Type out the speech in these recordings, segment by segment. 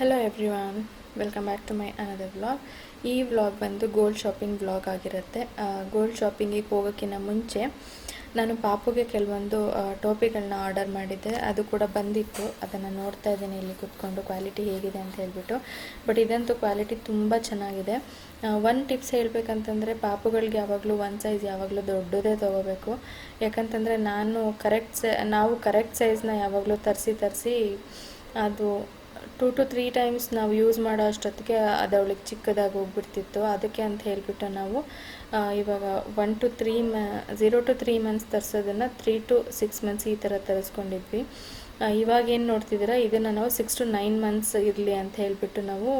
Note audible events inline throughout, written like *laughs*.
Hello everyone welcome back to my another vlog ಈ vlog ಬಂದು gold shopping vlog ಆಗಿರುತ್ತೆ. Gold ಶಾಪಿಂಗಿಗೆ ಹೋಗೋಕ್ಕಿಂತ ಮುಂಚೆ ನಾನು ಪಾಪುಗೆ ಕೆಲವೊಂದು ಟೋಪಿಗಳನ್ನ ಆರ್ಡರ್ ಮಾಡಿದ್ದೆ. ಅದು ಕೂಡ ಬಂದಿತ್ತು. ಅದನ್ನು ನೋಡ್ತಾ ಇದ್ದೀನಿ ಇಲ್ಲಿ ಕುತ್ಕೊಂಡು ಕ್ವಾಲಿಟಿ ಹೇಗಿದೆ ಅಂತ ಹೇಳ್ಬಿಟ್ಟು. ಬಟ್ ಇದಂತೂ ಕ್ವಾಲಿಟಿ ತುಂಬ ಚೆನ್ನಾಗಿದೆ. ಒನ್ ಟಿಪ್ಸ್ ಹೇಳಬೇಕಂತಂದರೆ ಪಾಪುಗಳಿಗೆ ಯಾವಾಗಲೂ ಒನ್ ಸೈಜ್ ಯಾವಾಗಲೂ ದೊಡ್ಡದೇ ತೊಗೋಬೇಕು. ಯಾಕಂತಂದರೆ ನಾನು ಕರೆಕ್ಟ್ ಸೈ ನಾವು ಕರೆಕ್ಟ್ ಸೈಜ್ನ ಯಾವಾಗಲೂ ತರಿಸಿ ತರಿಸಿ ಅದು ಟೂ ಟು ತ್ರೀ ಟೈಮ್ಸ್ ನಾವು ಯೂಸ್ ಮಾಡೋ ಅಷ್ಟೊತ್ತಿಗೆ ಅದು ಅವಳಿಗೆ ಚಿಕ್ಕದಾಗಿ ಹೋಗ್ಬಿಡ್ತಿತ್ತು. ಅದಕ್ಕೆ ಅಂತ ಹೇಳಿಬಿಟ್ಟು ನಾವು ಇವಾಗ ಒನ್ ಟು ತ್ರೀ ಮ ಝೀರೋ ಟು ತ್ರೀ ಮಂತ್ಸ್ ತರಿಸೋದನ್ನು ತ್ರೀ ಟು ಸಿಕ್ಸ್ ಮಂತ್ಸ್ ಈ ಥರ ತರಿಸ್ಕೊಂಡಿದ್ವಿ. ಇವಾಗ ಏನು ನೋಡ್ತಿದ್ದೀರಾ, ಇದನ್ನು ನಾವು ಸಿಕ್ಸ್ ಟು ನೈನ್ ಮಂತ್ಸ್ ಇರಲಿ ಅಂತ ಹೇಳಿಬಿಟ್ಟು ನಾವು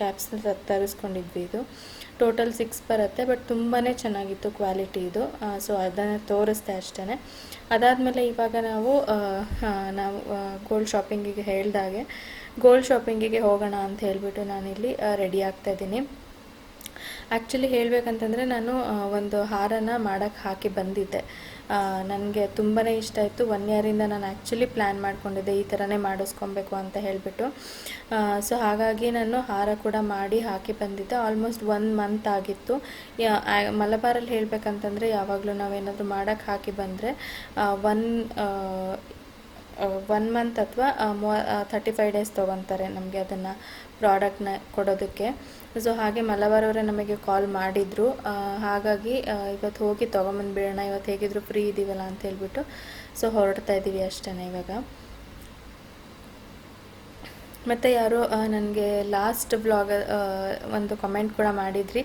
ಕ್ಯಾಪ್ಸ್ನ ತರಿಸ್ಕೊಂಡಿದ್ವಿ ಇದು. ಟೋಟಲ್ ಸಿಕ್ಸ್ ಬರುತ್ತೆ, ಬಟ್ ತುಂಬಾ ಚೆನ್ನಾಗಿತ್ತು ಕ್ವಾಲಿಟಿ ಇದು. ಸೊ ಅದನ್ನು ತೋರಿಸ್ದೆ ಅಷ್ಟೇ ಅದಾದಮೇಲೆ ಇವಾಗ ನಾವು ನಾವು ಗೋಲ್ಡ್ ಶಾಪಿಂಗಿಗೆ ಹೇಳ್ದಾಗೆ, ಗೋಲ್ಡ್ ಶಾಪಿಂಗಿಗೆ ಹೋಗೋಣ ಅಂತ ಹೇಳಿಬಿಟ್ಟು ನಾನಿಲ್ಲಿ ರೆಡಿ ಆಗ್ತಾ ಇದ್ದೀನಿ. ಆ್ಯಕ್ಚುಲಿ ಹೇಳಬೇಕಂತಂದರೆ ನಾನು ಒಂದು ಹಾರನ ಮಾಡೋಕ್ಕೆ ಹಾಕಿ ಬಂದಿದ್ದೆ. ನನಗೆ ತುಂಬಾ ಇಷ್ಟ ಆಯಿತು. ಒನ್ ಇಯರಿಂದ ನಾನು ಆ್ಯಕ್ಚುಲಿ ಪ್ಲ್ಯಾನ್ ಮಾಡ್ಕೊಂಡಿದ್ದೆ ಈ ಥರನೇ ಮಾಡಿಸ್ಕೊಬೇಕು ಅಂತ ಹೇಳಿಬಿಟ್ಟು. ಸೊ ಹಾಗಾಗಿ ನಾನು ಹಾರ ಕೂಡ ಮಾಡಿ ಹಾಕಿ ಬಂದಿದ್ದೆ. ಆಲ್ಮೋಸ್ಟ್ ಒನ್ ಮಂತ್ ಆಗಿತ್ತು. ಮಲಬಾರಲ್ಲಿ ಹೇಳಬೇಕಂತಂದರೆ ಯಾವಾಗಲೂ ನಾವೇನಾದರೂ ಮಾಡೋಕ್ಕೆ ಹಾಕಿ ಬಂದರೆ ಒನ್ ಒನ್ ಮಂತ್ ಅಥವಾ ಮೂವ ತರ್ಟಿ ಫೈವ್ ಡೇಸ್ ತೊಗೊತಾರೆ ನಮಗೆ ಅದನ್ನು ಪ್ರಾಡಕ್ಟ್ನ ಕೊಡೋದಕ್ಕೆ. ಸೊ ಹಾಗೆ ಮಲಬಾರವರೇ ನಮಗೆ ಕಾಲ್ ಮಾಡಿದರು. ಹಾಗಾಗಿ ಇವತ್ತು ಹೋಗಿ ತೊಗೊಂಬಂದ್ಬಿಡೋಣ ಇವತ್ತು ಹೇಗಿದ್ರು ಫ್ರೀ ಇದ್ದೀವಲ್ಲ ಅಂತ ಹೇಳ್ಬಿಟ್ಟು. ಸೊ ಹೊರಡ್ತಾ ಇದ್ದೀವಿ ಅಷ್ಟೇ ಇವಾಗ. ಮತ್ತು ಯಾರು ನನಗೆ ಲಾಸ್ಟ್ ಬ್ಲಾಗ್ ಒಂದು ಕಮೆಂಟ್ ಕೂಡ ಮಾಡಿದ್ರಿ.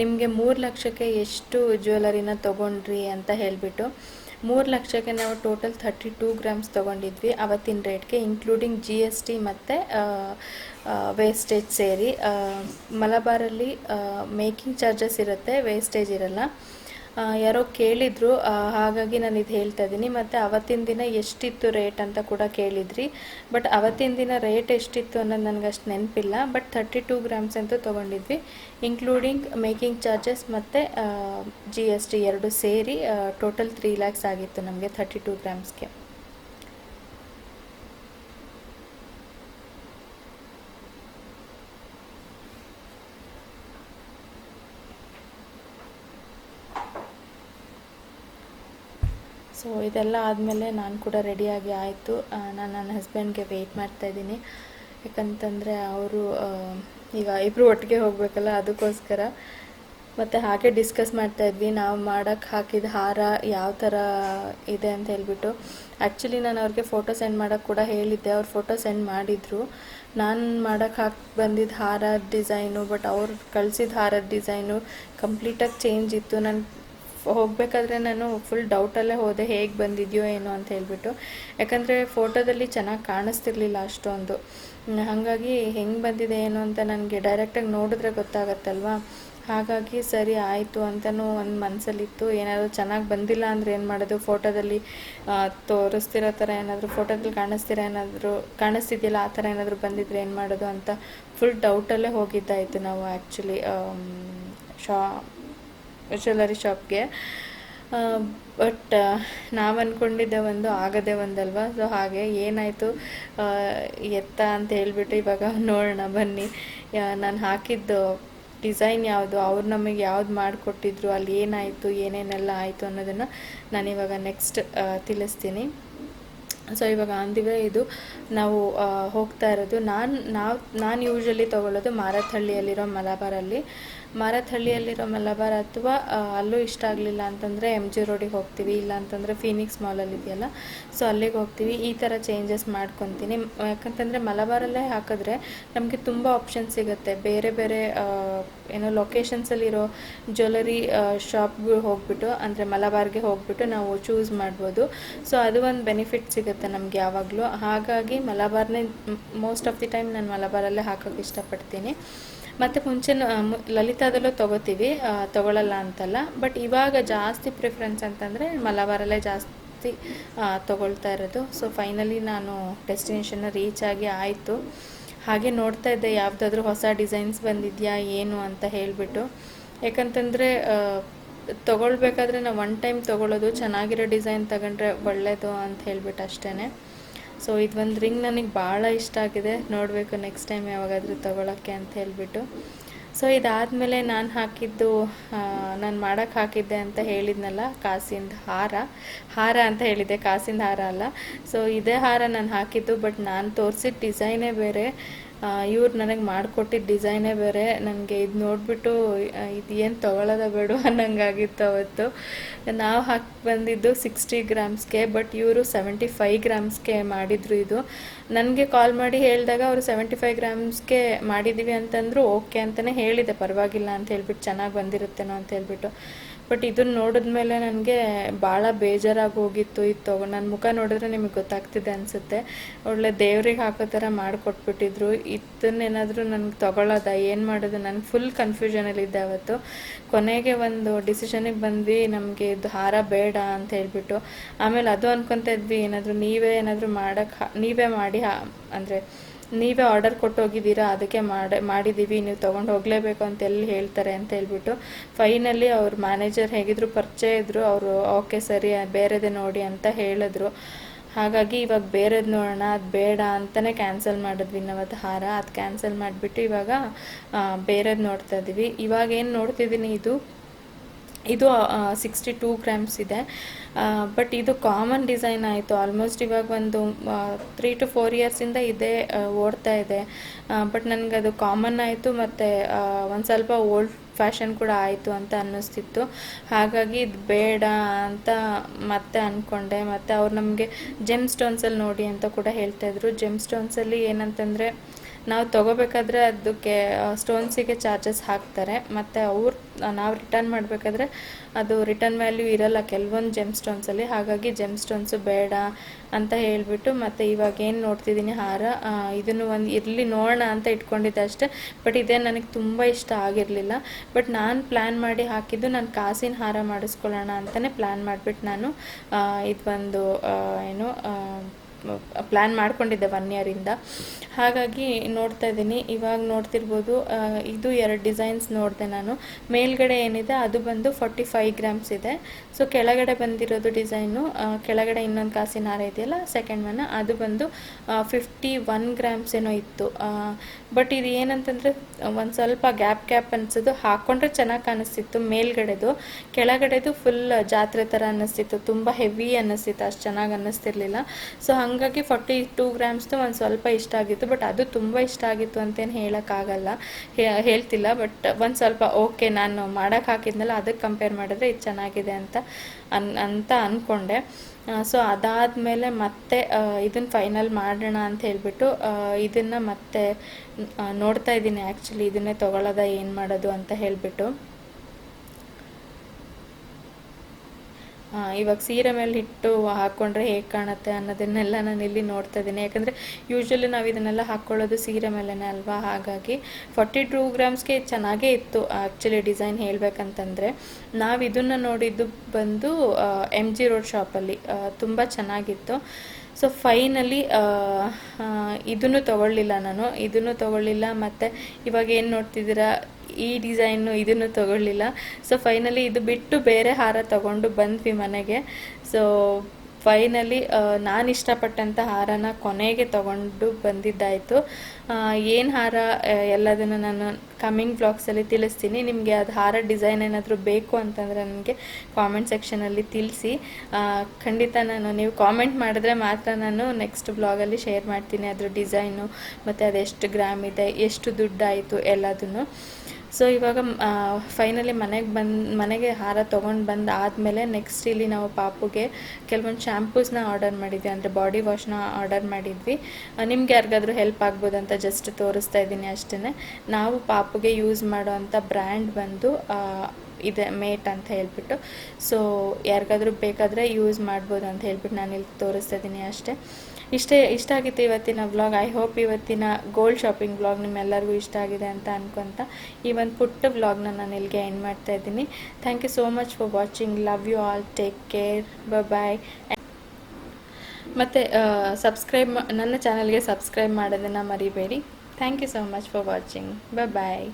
ನಿಮಗೆ ಮೂರು ಲಕ್ಷಕ್ಕೆ ಎಷ್ಟು ಜ್ಯುವೆಲರಿನ ತೊಗೊಂಡ್ರಿ ಅಂತ ಹೇಳಿಬಿಟ್ಟು. ಮೂರು ಲಕ್ಷಕ್ಕೆ ನಾವು ಟೋಟಲ್ ಥರ್ಟಿ ಟೂ ಗ್ರಾಮ್ಸ್ ತೊಗೊಂಡಿದ್ವಿ. ಅವತ್ತಿನ ರೇಟ್ಗೆ ಇನ್ಕ್ಲೂಡಿಂಗ್ ಜಿ ಎಸ್ ಟಿ ಮತ್ತು ವೇಸ್ಟೇಜ್ ಸೇರಿ ಮಲಬಾರಲ್ಲಿ ಮೇಕಿಂಗ್ ಚಾರ್ಜಸ್ ಇರುತ್ತೆ ವೇಸ್ಟೇಜ್ ಇರಲ್ಲ. ಯಾರೋ ಕೇಳಿದರು ಹಾಗಾಗಿ ನಾನು ಇದು ಹೇಳ್ತಾ ಇದ್ದೀನಿ. ಮತ್ತು ಅವತ್ತಿನ ದಿನ ಎಷ್ಟಿತ್ತು ರೇಟ್ ಅಂತ ಕೂಡ ಕೇಳಿದ್ರಿ. ಬಟ್ ಅವತ್ತಿನ ದಿನ ರೇಟ್ ಎಷ್ಟಿತ್ತು ಅನ್ನೋದು ನನಗೆ ಅಷ್ಟು ನೆನಪಿಲ್ಲ. ಬಟ್ ಥರ್ಟಿ ಟೂ ಗ್ರಾಮ್ಸ್ ಅಂತೂ ತೊಗೊಂಡಿದ್ವಿ. ಇನ್ಕ್ಲೂಡಿಂಗ್ ಮೇಕಿಂಗ್ ಚಾರ್ಜಸ್ ಮತ್ತು ಜಿ ಎಸ್ ಟಿ ಎರಡು ಸೇರಿ ಟೋಟಲ್ ತ್ರೀ ಲ್ಯಾಕ್ಸ್ ಆಗಿತ್ತು ನಮಗೆ ಥರ್ಟಿ ಟೂ ಗ್ರಾಮ್ಸ್ಗೆ ಸೊ ಇದೆಲ್ಲ ಆದಮೇಲೆ ನಾನು ಕೂಡ ರೆಡಿಯಾಗಿ ಆಯಿತು. ನಾನು ನನ್ನ ಹಸ್ಬೆಂಡ್ಗೆ ವೆಯ್ಟ್ ಮಾಡ್ತಾಯಿದ್ದೀನಿ ಯಾಕಂತಂದರೆ ಅವರು ಈಗ ಇಬ್ಬರು ಒಟ್ಟಿಗೆ ಹೋಗಬೇಕಲ್ಲ, ಅದಕ್ಕೋಸ್ಕರ. ಮತ್ತು ಹಾಗೆ ಡಿಸ್ಕಸ್ ಮಾಡ್ತಾ ಇದ್ವಿ. ನಾವು ಮಾಡೋಕ್ಕೆ ಹಾಕಿದ ಹಾರ ಯಾವ ಥರ ಇದೆ ಅಂತ ಹೇಳ್ಬಿಟ್ಟು. ಆ್ಯಕ್ಚುಲಿ ನಾನು ಅವ್ರಿಗೆ ಫೋಟೋ ಸೆಂಡ್ ಮಾಡೋಕ್ಕೆ ಕೂಡ ಹೇಳಿದ್ದೆ. ಅವ್ರು ಫೋಟೋ ಸೆಂಡ್ ಮಾಡಿದರು. ನಾನು ಮಾಡೋಕ್ಕೆ ಹಾಕಿ ಬಂದಿದ್ದ ಹಾರ ಡಿಸೈನು ಬಟ್ ಅವ್ರು ಕಳಿಸಿದ ಹಾರದ ಡಿಸೈನು ಕಂಪ್ಲೀಟಾಗಿ ಚೇಂಜ್ ಇತ್ತು. ನಾನು ಹೋಗಬೇಕಾದ್ರೆ ನಾನು ಫುಲ್ ಡೌಟಲ್ಲೇ ಹೋದೆ, ಹೇಗೆ ಬಂದಿದೆಯೋ ಏನೋ ಅಂತ ಹೇಳ್ಬಿಟ್ಟು. ಯಾಕಂದರೆ ಫೋಟೋದಲ್ಲಿ ಚೆನ್ನಾಗಿ ಕಾಣಿಸ್ತಿರ್ಲಿಲ್ಲ ಅಷ್ಟೊಂದು. ಹಾಗಾಗಿ ಹೆಂಗೆ ಬಂದಿದೆ ಏನೋ ಅಂತ ನನಗೆ ಡೈರೆಕ್ಟಾಗಿ ನೋಡಿದ್ರೆ ಗೊತ್ತಾಗತ್ತಲ್ವಾ? ಹಾಗಾಗಿ ಸರಿ ಆಯಿತು ಅಂತಲೂ ಒಂದು ಮನಸ್ಸಲ್ಲಿತ್ತು ಏನಾದರೂ ಚೆನ್ನಾಗಿ ಬಂದಿಲ್ಲ ಅಂದರೆ ಏನು ಮಾಡೋದು? ಫೋಟೋದಲ್ಲಿ ತೋರಿಸ್ತಿರೋ ಥರ ಏನಾದರೂ ಫೋಟೋದಲ್ಲಿ ಕಾಣಿಸ್ತಿರೋ ಏನಾದರೂ, ಕಾಣಿಸ್ತಿದೆಯಲ್ಲ ಆ ಥರ ಏನಾದರೂ ಬಂದಿದ್ರೆ ಏನು ಮಾಡೋದು ಅಂತ ಫುಲ್ ಡೌಟಲ್ಲೇ ಹೋಗಿದ್ದಾಯಿತು ನಾವು ಆ್ಯಕ್ಚುಲಿ ಶಾ ಜ್ಯುವೆಲರಿ ಶಾಪ್ಗೆ ಬಟ್ ನಾವು ಅಂದ್ಕೊಂಡಿದ್ದೆ ಒಂದು ಆಗದೆ ಒಂದಲ್ವಾ? ಸೊ ಹಾಗೆ ಏನಾಯಿತು? ಎತ್ತ ಅಂತ ಹೇಳ್ಬಿಟ್ಟು ಇವಾಗ ನೋಡೋಣ, ಬನ್ನಿ. ನಾನು ಹಾಕಿದ್ದು ಡಿಸೈನ್ ಯಾವುದು? ಅವ್ರು ನಮಗೆ ಯಾವ್ದು ಮಾಡಿಕೊಟ್ಟಿದ್ರು? ಅಲ್ಲಿ ಏನಾಯಿತು? ಏನೇನೆಲ್ಲ ಆಯಿತು ಅನ್ನೋದನ್ನು ನಾನಿವಾಗ ನೆಕ್ಸ್ಟ್ ತಿಳಿಸ್ತೀನಿ. ಸೊ ಇವಾಗ ಅಂದಿವೆ ಇದು, ನಾವು ಹೋಗ್ತಾ ಇರೋದು. ನಾನು, ನಾವು, ನಾನು ಯೂಶ್ವಲಿ ತೊಗೊಳ್ಳೋದು ಮಾರತ್ಹಳ್ಳಿಯಲ್ಲಿರೋ ಮಲಬಾರಲ್ಲಿ. ಮಾರತ್ಹಳ್ಳಿಯಲ್ಲಿರೋ ಮಲಬಾರ್ ಅಥವಾ ಅಲ್ಲೂ ಇಷ್ಟ ಆಗಲಿಲ್ಲ ಅಂತಂದರೆ ಎಂ ಜಿ ರೋಡಿಗೆ ಹೋಗ್ತೀವಿ, ಇಲ್ಲ ಅಂತಂದರೆ ಫೀನಿಕ್ಸ್ ಮಾಲಲ್ಲಿ ಇದೆಯಲ್ಲ, ಸೊ ಅಲ್ಲಿಗೆ ಹೋಗ್ತೀವಿ. ಈ ಥರ ಚೇಂಜಸ್ ಮಾಡ್ಕೊತೀನಿ. ಯಾಕಂತಂದರೆ ಮಲಬಾರಲ್ಲೇ ಹಾಕಿದ್ರೆ ನಮಗೆ ತುಂಬ ಆಪ್ಷನ್ ಸಿಗುತ್ತೆ. ಬೇರೆ ಬೇರೆ ಏನೋ ಲೊಕೇಶನ್ಸಲ್ಲಿರೋ ಜ್ಯುವೆಲರಿ ಶಾಪ್ಗೆ ಹೋಗ್ಬಿಟ್ಟು, ಅಂದರೆ ಮಲಬಾರ್ಗೆ ಹೋಗ್ಬಿಟ್ಟು ನಾವು ಚೂಸ್ ಮಾಡ್ಬೋದು. ಸೊ ಅದು ಒಂದು ಬೆನಿಫಿಟ್ ಸಿಗುತ್ತೆ ನಮ್ಗೆ ಯಾವಾಗಲೂ. ಹಾಗಾಗಿ ಮಲಬಾರ್ನೇ ಮೋಸ್ಟ್ ಆಫ್ ದಿ ಟೈಮ್ ನಾನು ಮಲಬಾರಲ್ಲೇ ಹಾಕೋಕ್ಕೆ ಇಷ್ಟಪಡ್ತೀನಿ. ಮತ್ತು ಮುಂಚೆ ಲಲಿತಾದಲ್ಲೂ ತಗೋತೀವಿ ತಗೊಳ್ಳಲ್ಲ ತೊಗೊಳಲ್ಲ ಅಂತಲ್ಲ. ಬಟ್ ಇವಾಗ ಜಾಸ್ತಿ ಪ್ರಿಫರೆನ್ಸ್ ಅಂತಂದರೆ ಮಲಬಾರಲ್ಲೇ ಜಾಸ್ತಿ ತಗೊಳ್ತಾ ತೊಗೊಳ್ತಾ ಇರೋದು. ಸೊ ಫೈನಲಿ ನಾನು ಡೆಸ್ಟಿನೇಷನ್ನ ರೀಚ್ ಆಗಿ ಆಯಿತು. ಹಾಗೆ ನೋಡ್ತಾ ಇದ್ದೆ, ಯಾವುದಾದ್ರೂ ಹೊಸ ಡಿಸೈನ್ಸ್ ಬಂದಿದೆಯಾ, ಏನು ಅಂತ ಹೇಳಿಬಿಟ್ಟು. ಯಾಕಂತಂದರೆ ತೊಗೊಳ್ಬೇಕಾದ್ರೆ ನಾವು ಒನ್ ಟೈಮ್ ತಗೊಳ್ಳೋದು ಚೆನ್ನಾಗಿರೋ ಡಿಸೈನ್ ತಗೊಂಡ್ರೆ ಒಳ್ಳೆಯದು ಅಂತ ಹೇಳಿಬಿಟ್ಟು ಅಷ್ಟೇ ಸೊ ಇದು ಒಂದು ರಿಂಗ್ ನನಗೆ ಭಾಳ ಇಷ್ಟ ಆಗಿದೆ. ನೋಡಬೇಕು ನೆಕ್ಸ್ಟ್ ಟೈಮ್ ಯಾವಾಗಾದರೂ ತೊಗೊಳಕ್ಕೆ ಅಂತ ಹೇಳಿಬಿಟ್ಟು. ಸೊ ಇದಾದಮೇಲೆ ನಾನು ಹಾಕಿದ್ದು ನಾನು ಮಾಡೋಕ್ಕೆ ಹಾಕಿದ್ದೆ ಅಂತ ಹೇಳಿದ್ನಲ್ಲ, ಕಾಸಿಂದ ಹಾರ. ಹಾರ ಅಂತ ಹೇಳಿದ್ದೆ, ಕಾಸಿಂದ ಹಾರ ಅಲ್ಲ. ಸೊ ಇದೇ ಹಾರ ನಾನು ಹಾಕಿದ್ದು ಬಟ್ ನಾನು ತೋರಿಸಿದ ಡಿಸೈನೇ ಬೇರೆ. ಇವ್ರು ನನಗೆ ಮಾಡಿಕೊಟ್ಟಿದ್ದ ಡಿಸೈನೇ ಬೇರೆ. ನನಗೆ ಇದು ನೋಡಿಬಿಟ್ಟು ಇದು ಏನು ತೊಗೊಳ್ಳೋದ ಬೇಡ *laughs* ಅನ್ನಂಗಾಗಿತ್ತು ಅವತ್ತು. ನಾವು ಹಾಕಿ ಬಂದಿದ್ದು ಸಿಕ್ಸ್ಟಿ ಗ್ರಾಮ್ಸ್ಗೆ, ಬಟ್ ಇವರು ಸೆವೆಂಟಿ ಫೈವ್ ಗ್ರಾಮ್ಸ್ಗೆ ಮಾಡಿದರು ಇದು. ನನಗೆ ಕಾಲ್ ಮಾಡಿ ಹೇಳಿದಾಗ ಅವರು ಸೆವೆಂಟಿ ಫೈವ್ ಗ್ರಾಮ್ಸ್ಗೆ ಮಾಡಿದ್ದೀವಿ ಅಂತಂದ್ರು ಓಕೆ ಅಂತಲೇ ಹೇಳಿದೆ. ಪರವಾಗಿಲ್ಲ ಅಂತ ಹೇಳ್ಬಿಟ್ಟು ಚೆನ್ನಾಗಿ ಬಂದಿರುತ್ತೇನೋ ಅಂತ ಹೇಳ್ಬಿಟ್ಟು. ಬಟ್ ಇದನ್ನ ನೋಡಿದ್ಮೇಲೆ ನನಗೆ ಭಾಳ ಬೇಜಾರಾಗಿ ಹೋಗಿತ್ತು ಇದು ತೊಗೊ ನನ್ನ ಮುಖ ನೋಡಿದ್ರೆ ನಿಮಗೆ ಗೊತ್ತಾಗ್ತಿದೆ ಅನಿಸುತ್ತೆ. ಒಳ್ಳೆ ದೇವ್ರಿಗೆ ಹಾಕೋ ಥರ ಮಾಡಿಕೊಟ್ಬಿಟ್ಟಿದ್ರು. ಇದನ್ನೇನಾದರೂ ನನಗೆ ತೊಗೊಳ್ಳೋದ ಏನು ಮಾಡೋದು? ನಾನು ಫುಲ್ ಕನ್ಫ್ಯೂಷನಲ್ಲಿದ್ದೆ ಅವತ್ತು. ಕೊನೆಗೆ ಒಂದು ಡಿಸಿಷನಿಗೆ ಬಂದ್ವಿ, ನಮಗೆ ಇದು ಹಾರ ಬೇಡ ಅಂತ ಹೇಳಿಬಿಟ್ಟು. ಆಮೇಲೆ ಅದು ಅನ್ಕೊತಾ ಇದ್ವಿ, ಏನಾದರೂ ನೀವೇ ಏನಾದರೂ ಮಾಡೋಕ್ಕೆ ನೀವೇ ಮಾಡಿ ಅಂದರೆ ನೀವೇ ಆರ್ಡರ್ ಕೊಟ್ಟು ಹೋಗಿದ್ದೀರಾ ಅದಕ್ಕೆ ಮಾಡಿ, ಮಾಡಿದ್ದೀವಿ, ನೀವು ತೊಗೊಂಡು ಹೋಗಲೇಬೇಕು ಅಂತ ಎಲ್ಲಿ ಹೇಳ್ತಾರೆ ಅಂತ ಹೇಳ್ಬಿಟ್ಟು ಫೈನಲಿ ಅವ್ರ ಮ್ಯಾನೇಜರ್ ಹೇಗಿದ್ರು ಪರಿಚಯ ಇದ್ದರು ಅವರು ಓಕೆ ಸರಿ, ಬೇರೆದೇ ನೋಡಿ ಅಂತ ಹೇಳಿದ್ರು. ಹಾಗಾಗಿ ಇವಾಗ ಬೇರೆದು ನೋಡೋಣ, ಅದು ಬೇಡ ಅಂತಲೇ ಕ್ಯಾನ್ಸಲ್ ಮಾಡಿದ್ವಿ ನಾವತ್ತು ಹಾರ. ಅದು ಕ್ಯಾನ್ಸಲ್ ಮಾಡಿಬಿಟ್ಟು ಇವಾಗ ಬೇರೆದು ನೋಡ್ತಾ ಇದ್ದೀವಿ ಇವಾಗ ಏನು ನೋಡ್ತಿದ್ದೀನಿ ಇದು? ಇದು ಸಿಕ್ಸ್ಟಿ ಟೂ ಗ್ರಾಮ್ಸ್ ಇದೆ. ಬಟ್ ಇದು ಕಾಮನ್ ಡಿಸೈನ್ ಆಯಿತು. ಆಲ್ಮೋಸ್ಟ್ ಇವಾಗ ಒಂದು ತ್ರೀ ಟು ಫೋರ್ ಇಯರ್ಸಿಂದ ಇದೇ ಓಡ್ತಾ ಇದೆ. ಬಟ್ ನನಗೆ ಅದು ಕಾಮನ್ ಆಯಿತು ಮತ್ತು ಒಂದು ಸ್ವಲ್ಪ ಓಲ್ಡ್ ಫ್ಯಾಷನ್ ಕೂಡ ಆಯಿತು ಅಂತ ಅನ್ನಿಸ್ತಿತ್ತು. ಹಾಗಾಗಿ ಇದು ಬೇಡ ಅಂತ ಮತ್ತೆ ಅಂದ್ಕೊಂಡೆ ಮತ್ತು ಅವ್ರು ನಮಗೆ ಜೆಮ್ ಸ್ಟೋನ್ಸಲ್ಲಿ ನೋಡಿ ಅಂತ ಕೂಡ ಹೇಳ್ತಾಯಿದ್ರು ಜೆಮ್ ಸ್ಟೋನ್ಸಲ್ಲಿ ಏನಂತಂದರೆ ನಾವು ತೊಗೋಬೇಕಾದ್ರೆ ಅದಕ್ಕೆ ಸ್ಟೋನ್ಸಿಗೆ ಚಾರ್ಜಸ್ ಹಾಕ್ತಾರೆ. ಮತ್ತು ಅವ್ರು ನಾವು ರಿಟರ್ನ್ ಮಾಡಬೇಕಾದ್ರೆ ಅದು ರಿಟರ್ನ್ ವ್ಯಾಲ್ಯೂ ಇರಲ್ಲ ಕೆಲವೊಂದು ಜೆಮ್ ಸ್ಟೋನ್ಸಲ್ಲಿ ಹಾಗಾಗಿ ಜೆಮ್ ಸ್ಟೋನ್ಸು ಬೇಡ ಅಂತ ಹೇಳಿಬಿಟ್ಟು ಮತ್ತು ಇವಾಗ ಏನು ನೋಡ್ತಿದ್ದೀನಿ ಹಾರ ಇದನ್ನು ಒಂದು ಇರಲಿ ನೋಡೋಣ ಅಂತ ಇಟ್ಕೊಂಡಿದ್ದೆ ಅಷ್ಟೇ. ಬಟ್ ಇದೇ ನನಗೆ ತುಂಬ ಇಷ್ಟ ಆಗಿರಲಿಲ್ಲ. ಬಟ್ ನಾನು ಪ್ಲ್ಯಾನ್ ಮಾಡಿ ಹಾಕಿದ್ದು ನಾನು ಕಾಸಿನ ಹಾರ ಮಾಡಿಸ್ಕೊಳ್ಳೋಣ ಅಂತಲೇ ಪ್ಲ್ಯಾನ್ ಮಾಡಿಬಿಟ್ಟು ನಾನು ಇದೊಂದು ಏನು ಪ್ಲ್ಯಾನ್ ಮಾಡ್ಕೊಂಡಿದ್ದೆ ಒನ್ ಇಯರಿಂದ ಹಾಗಾಗಿ ನೋಡ್ತಾ ಇದ್ದೀನಿ. ಇವಾಗ ನೋಡ್ತಿರ್ಬೋದು ಇದು ಎರಡು ಡಿಸೈನ್ಸ್ ನೋಡಿದೆ ನಾನು. ಮೇಲ್ಗಡೆ ಏನಿದೆ, ಅದು ಬಂದು ಫಾರ್ಟಿ ಫೈವ್ ಗ್ರಾಮ್ಸ್ ಇದೆ. ಸೊ ಕೆಳಗಡೆ ಬಂದಿರೋದು ಡಿಸೈನು ಕೆಳಗಡೆ ಇನ್ನೊಂದು ಕಾಸಿನ ಹಾರ ಇದೆಯಲ್ಲ ಸೆಕೆಂಡ್ ಮನ ಅದು ಬಂದು ಫಿಫ್ಟಿ ಒನ್ ಗ್ರಾಮ್ಸ್ ಏನೋ ಇತ್ತು. ಬಟ್ ಇದು ಏನಂತಂದರೆ, ಒಂದು ಸ್ವಲ್ಪ ಗ್ಯಾಪ್ ಗ್ಯಾಪ್ ಅನಿಸೋದು. ಹಾಕ್ಕೊಂಡ್ರೆ ಚೆನ್ನಾಗಿ ಕಾಣಿಸ್ತಿತ್ತು ಮೇಲ್ಗಡೆದು. ಕೆಳಗಡೆದು ಫುಲ್ ಜಾತ್ರೆ ಥರ ಅನ್ನಿಸ್ತಿತ್ತು ತುಂಬ ಹೆವಿ ಅನ್ನಿಸ್ತಿತ್ತು ಅಷ್ಟು ಚೆನ್ನಾಗಿ ಅನ್ನಿಸ್ತಿರ್ಲಿಲ್ಲ ಸೊ ಹಾಗಾಗಿ ಫಾರ್ಟಿ ಟೂ ಗ್ರಾಮ್ಸ್ದು ಒಂದು ಸ್ವಲ್ಪ ಇಷ್ಟ ಆಗಿತ್ತು ಬಟ್ ಅದು ತುಂಬ ಇಷ್ಟ ಆಗಿತ್ತು ಅಂತೇನು ಹೇಳೋಕ್ಕಾಗಲ್ಲ. ಹೇಳ್ತಿಲ್ಲ ಬಟ್ ಒಂದು ಸ್ವಲ್ಪ ಓಕೆ ನಾನು ಮಾಡೋಕೆ ಹಾಕಿದ್ನಲ್ಲ ಅದಕ್ಕೆ ಕಂಪೇರ್ ಮಾಡಿದ್ರೆ ಇದು ಚೆನ್ನಾಗಿದೆ ಅಂತ ಅನ್, ಅಂತ ಅಂದ್ಕೊಂಡೆ ಸೊ ಅದಾದಮೇಲೆ ಮತ್ತೆ ಇದನ್ನು ಫೈನಲ್ ಮಾಡೋಣ ಅಂತ ಹೇಳಿಬಿಟ್ಟು ಇದನ್ನು ಮತ್ತೆ ನೋಡ್ತಾ ಇದ್ದೀನಿ ಆ್ಯಕ್ಚುಲಿ ಇದನ್ನೇ ತೊಗೊಳ್ಳೋದ ಏನು ಮಾಡೋದು ಅಂತ ಹೇಳಿಬಿಟ್ಟು. ಇವಾಗ ಸೀರೆ ಮೇಲೆ ಹಿಟ್ಟು ಹಾಕ್ಕೊಂಡ್ರೆ ಹೇಗೆ ಕಾಣುತ್ತೆ ಅನ್ನೋದನ್ನೆಲ್ಲ ನಾನು ಇಲ್ಲಿ ನೋಡ್ತಾ ಇದ್ದೀನಿ. ಯಾಕಂದರೆ ಯೂಶ್ವಲಿ ನಾವು ಇದನ್ನೆಲ್ಲ ಹಾಕ್ಕೊಳ್ಳೋದು ಸೀರೆ ಮೇಲೇ ಅಲ್ವಾ? ಹಾಗಾಗಿ ಫಾರ್ಟಿ ಟೂ ಗ್ರಾಮ್ಸ್ಗೆ ಚೆನ್ನಾಗೇ ಇತ್ತು ಆ್ಯಕ್ಚುಲಿ ಡಿಸೈನ್ ಹೇಳಬೇಕಂತಂದರೆ. ನಾವು ಇದನ್ನು ನೋಡಿದ್ದು ಬಂದು ಎಂ ಜಿ ರೋಡ್ ಶಾಪಲ್ಲಿ ತುಂಬ ಚೆನ್ನಾಗಿತ್ತು. ಸೊ ಫೈನಲಿ ಇದನ್ನು ತಗೊಳ್ಳಿಲ್ಲ ನಾನು. ಇದನ್ನು ತಗೊಳ್ಳಿಲ್ಲ ಮತ್ತು ಇವಾಗ ಏನು ನೋಡ್ತಿದ್ದೀರಾ? ಈ ಡಿಸೈನು ಇದನ್ನು ತಗೊಳ್ಳಿಲ್ಲ. ಸೊ ಫೈನಲಿ ಇದು ಬಿಟ್ಟು ಬೇರೆ ಹಾರ ತಗೊಂಡು ಬಂದ್ವಿ ಮನೆಗೆ. ಸೊ ಫೈನಲಿ ನಾನು ಇಷ್ಟಪಟ್ಟಂಥ ಹಾರನ ಕೊನೆಗೆ ತಗೊಂಡು ಬಂದಿದ್ದಾಯಿತು. ಏನು ಹಾರ ಎಲ್ಲದನ್ನು ನಾನು ಕಮ್ಮಿಂಗ್ ಬ್ಲಾಗ್ಸಲ್ಲಿ ತಿಳಿಸ್ತೀನಿ. ನಿಮಗೆ ಅದು ಹಾರ ಡಿಸೈನ್ ಏನಾದರೂ ಬೇಕು ಅಂತಂದರೆ ನನಗೆ ಕಾಮೆಂಟ್ ಸೆಕ್ಷನಲ್ಲಿ ತಿಳಿಸಿ. ಖಂಡಿತ ನಾನು ನೀವು ಕಾಮೆಂಟ್ ಮಾಡಿದ್ರೆ ಮಾತ್ರ ನಾನು ನೆಕ್ಸ್ಟ್ ಬ್ಲಾಗಲ್ಲಿ ಶೇರ್ ಮಾಡ್ತೀನಿ ಅದ್ರ ಡಿಸೈನು ಮತ್ತು ಅದೆಷ್ಟು ಗ್ರಾಮ್ ಇದೆ, ಎಷ್ಟು ದುಡ್ಡಾಯಿತು ಎಲ್ಲದನ್ನು. ಸೊ ಇವಾಗ ಫೈನಲಿ ಮನೆಗೆ ಬಂದು, ಮನೆಗೆ ಹಾರ ತೊಗೊಂಡು ಬಂದು ಆದಮೇಲೆ ನೆಕ್ಸ್ಟ್ ಇಲ್ಲಿ ನಾವು ಪಾಪುಗೆ ಕೆಲವೊಂದು ಶ್ಯಾಂಪೂಸ್ನ ಆರ್ಡರ್ ಮಾಡಿದ್ವಿ. ಅಂದರೆ ಬಾಡಿ ವಾಶ್ನ ಆರ್ಡರ್ ಮಾಡಿದ್ವಿ. ನಿಮ್ಗೆ ಯಾರಿಗಾದ್ರೂ ಹೆಲ್ಪ್ ಆಗ್ಬೋದು ಅಂತ ಜಸ್ಟ್ ತೋರಿಸ್ತಾ ಇದ್ದೀನಿ ಅಷ್ಟೇ ನಾವು ಪಾಪುಗೆ ಯೂಸ್ ಮಾಡೋವಂಥ ಬ್ರ್ಯಾಂಡ್ ಬಂದು ಇದೆ, ಮೇಟ್ ಅಂತ ಹೇಳ್ಬಿಟ್ಟು. ಸೊ ಯಾರಿಗಾದ್ರೂ ಬೇಕಾದರೆ ಯೂಸ್ ಮಾಡ್ಬೋದು ಅಂತ ಹೇಳ್ಬಿಟ್ಟು ನಾನು ಇಲ್ಲಿ ತೋರಿಸ್ತಾ ಇದ್ದೀನಿ ಅಷ್ಟೇ. ಇಷ್ಟೇ, ಇಷ್ಟ ಆಗಿತ್ತು ಇವತ್ತಿನ ಬ್ಲಾಗ್ ಐ ಹೋಪ್ ಇವತ್ತಿನ ಗೋಲ್ಡ್ ಶಾಪಿಂಗ್ ಬ್ಲಾಗ್ ನಿಮ್ಮೆಲ್ಲರಿಗೂ ಇಷ್ಟ ಆಗಿದೆ ಅಂತ ಅನ್ಕೊತ ಈ ಒಂದು ಪುಟ್ಟ ಬ್ಲಾಗ್ನ ನಾನು ಇಲ್ಲಿಗೆ ಎಂಡ್ ಮಾಡ್ತಾ ಇದ್ದೀನಿ. Thank you so much for watching love you all take care bye ಮತ್ತು ಸಬ್ಸ್ಕ್ರೈಬ್ ನನ್ನ ಚಾನಲ್ಗೆ ಸಬ್ಸ್ಕ್ರೈಬ್ ಮಾಡೋದನ್ನು ಮರಿಬೇಡಿ. Thank you so much for watching bye